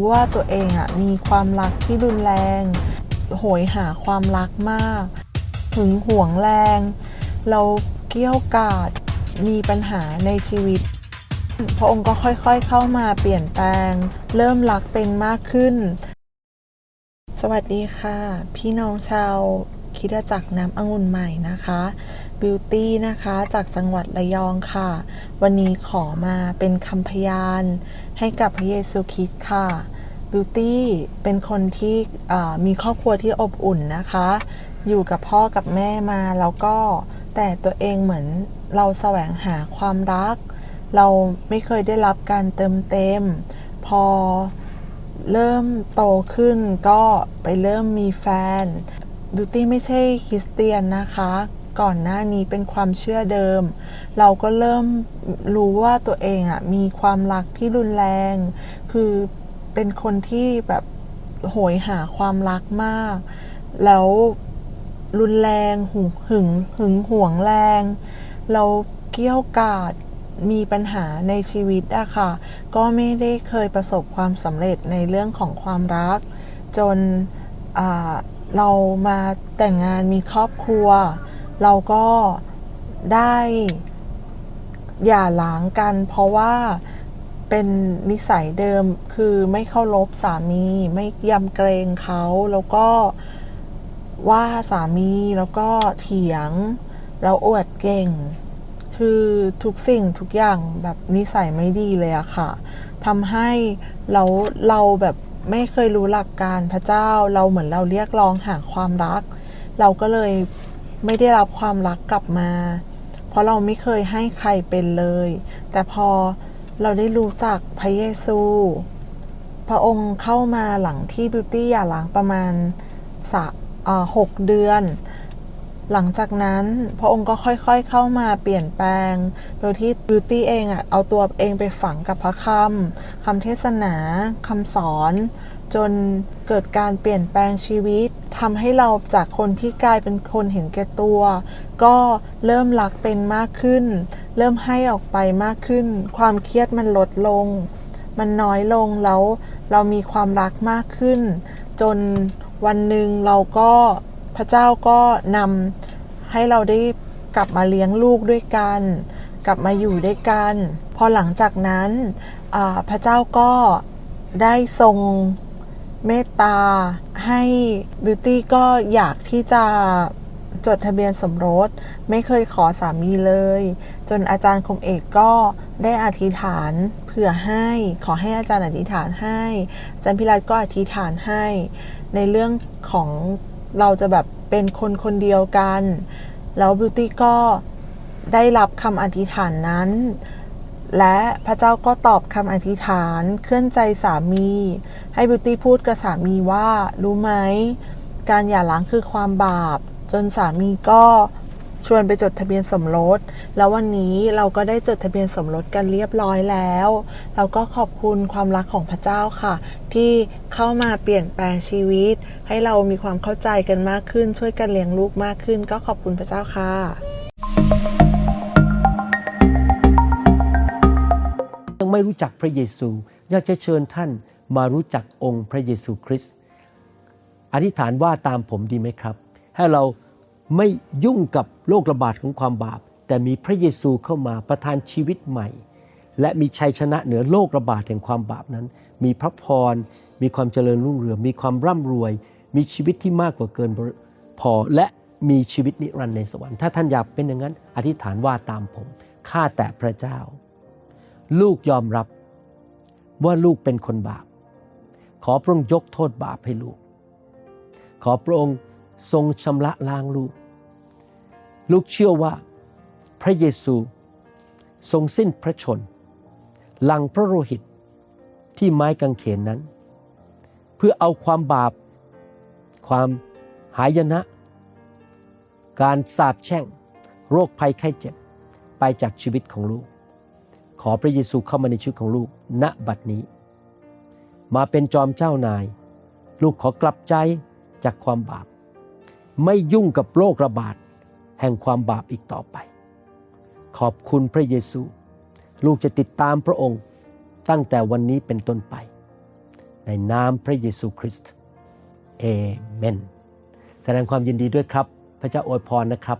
รู้ว่าตัวเองอะมีความรักที่รุนแรง โหยหาความรักมาก หึงหวงแรง เราเกี้ยวกาด มีปัญหาในชีวิต พระองค์ก็ค่อยๆเข้ามาเปลี่ยนแปลง เริ่มรักเป็นมากขึ้น สวัสดีค่ะ พี่น้องชาว คิดจักรน้ำองุ่นใหม่นะคะบิวตี้นะคะจากจังหวัดระยองค่ะ วันนี้ขอมาเป็นคำพยานให้กับพระเยซูคริสต์ค่ะบิวตี้เป็นคนที่มีครอบครัวที่อบอุ่นนะคะ อยู่กับพ่อกับแม่มาแล้วก็แต่ตัวเองเหมือนเราแสวงหาความรัก เราไม่เคยได้รับการเติมเต็ม พอเริ่มโตขึ้นก็ไปเริ่มมีแฟน บิวตี้ไม่ใช่คริสเตียนนะคะ ก่อนหน้านี้เป็นความเชื่อเดิม เราก็เริ่มรู้ว่าตัวเองอะมีความรักที่รุนแรง คือเป็นคนที่แบบโหยหาความรักมาก แล้วรุนแรงหึงหึงหึงหวงแรง เราเกี้ยวกาดมีปัญหาในชีวิตอะค่ะ ก็ไม่ได้เคยประสบความสำเร็จในเรื่องของความรัก จนอ่า เรามาแต่งงานมีครอบครัว เราก็ได้หย่าร้างกัน เพราะว่าเป็นนิสัยเดิมคือไม่เคารพสามี ไม่ยำเกรงเขาแล้วก็ว่าสามีแล้วก็เถียง แล้วอวดเก่ง คือทุกสิ่งทุกอย่างแบบนิสัยไม่ดีเลยอะค่ะทำให้เราเราแบบ ไม่เคยรู้หลักการพระเจ้าเราเหมือนเราเรียกร้องหาความรัก เราก็เลยไม่ได้รับความรักกลับมา เพราะเราไม่เคยให้ใครเป็นเลย แต่พอเราได้รู้จักพระเยซู พระองค์เข้ามาหลังที่บิวตี้หย่าล้างประมาณสักหกเดือน หลังจากนั้นพระองค์ก็ค่อยๆเข้ามาเปลี่ยนแปลง โดยที่บิวตี้เองอะเอาตัวเองไปฝังกับพระคำคำเทศนาคำสอน จนเกิดการเปลี่ยนแปลงชีวิตทำให้เราจากคนที่กลายเป็นคนเห็นแก่ตัว ก็เริ่มรักเป็นมากขึ้น เริ่มให้ออกไปมากขึ้น ความเครียดมันลดลง มันน้อยลงแล้วเรามีความรักมากขึ้น จนวันหนึ่งเราก็ พระเจ้าก็นำให้เราได้กลับมาเลี้ยงลูกด้วยกัน กลับมาอยู่ด้วยกัน พอหลังจากนั้นพระเจ้าก็ได้ทรงเมตตาให้บิวตี้ก็อยากที่จะจดทะเบียนสมรส ไม่เคยขอสามีเลย จนอาจารย์คมเอกก็ได้อธิษฐานเผื่อให้ขอให้อาจารย์อธิษฐานให้อาจารย์พิรัตก็อธิษฐานให้ ในเรื่องของ เราจะแบบเป็นคนคนเดียวกัน แล้วบิวตี้ก็ได้รับคำอธิษฐานนั้น และพระเจ้าก็ตอบคำอธิษฐานเคลื่อนใจสามี ให้บิวตี้พูดกับสามีว่า รู้ไหม การหย่าร้างคือความบาป จนสามีก็ ชวนไปจดทะเบียนสมรส แล้ววันนี้เราก็ได้จดทะเบียนสมรสกันเรียบร้อยแล้ว เราก็ขอบคุณความรักของพระเจ้าค่ะ ที่เข้ามาเปลี่ยนแปลงชีวิต ให้เรามีความเข้าใจกันมากขึ้น ช่วยกันเลี้ยงลูกมากขึ้น ก็ขอบคุณพระเจ้าค่ะยังไม่รู้จักพระเยซู อยากจะเชิญท่านมารู้จักองค์พระเยซูคริสต์อธิษฐานว่าตามผมดีไหมครับ ให้เรา ไม่ยุ่งกับโรคระบาดของความบาป แต่มีพระเยซูเข้ามาประทานชีวิตใหม่ และมีชัยชนะเหนือโรคระบาดแห่งความบาปนั้น มีพระพร มีความเจริญรุ่งเรือง มีความร่ำรวย มีชีวิตที่มากกว่าเกินพอและมีชีวิตนิรันดร์ในสวรรค์ ถ้าท่านอยากเป็นอย่างนั้น อธิษฐานว่าตามผมข้าแต่พระเจ้า ลูกยอมรับว่าลูกเป็นคนบาป ขอพระองค์ยกโทษบาปให้ลูก ขอพระองค์ ทรงชำระล้างลูก ลูกเชื่อว่าพระเยซูทรงสิ้นพระชน หลังพระโลหิตที่ไม้กางเขนนั้น เพื่อเอาความบาป ความหายนะ การสาปแช่ง โรคภัยไข้เจ็บ ไปจากชีวิตของลูก ขอพระเยซูเข้ามาในชีวิตของลูกณบัดนี้ มาเป็นจอมเจ้านาย ลูกขอกลับใจจากความบาป ไม่ยุ่งกับโรคระบาดแห่งความบาปอีกต่อไป ขอบคุณพระเยซู ลูกจะติดตามพระองค์ตั้งแต่วันนี้เป็นต้นไป ในนามพระเยซูคริสต์เอเมน แสดงความยินดีด้วยครับ พระเจ้าอวยพรนะครับ